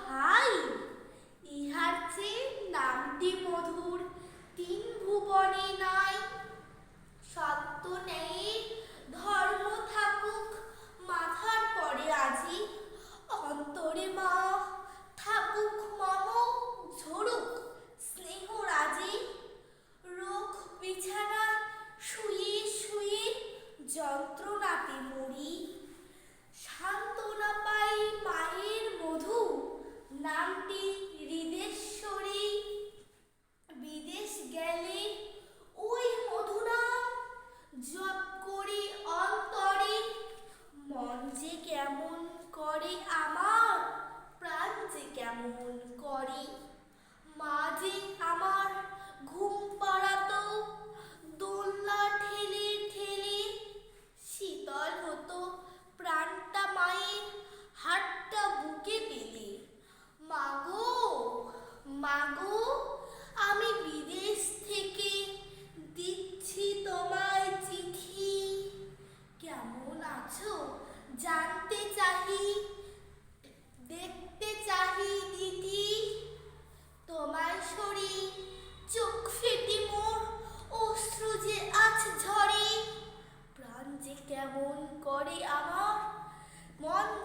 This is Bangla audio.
ভাই ইহার চেয়ে নামটি মধুর। তিন ভুবনে না করে আমার প্রাণ যে কেমন করে? মা যে আমার one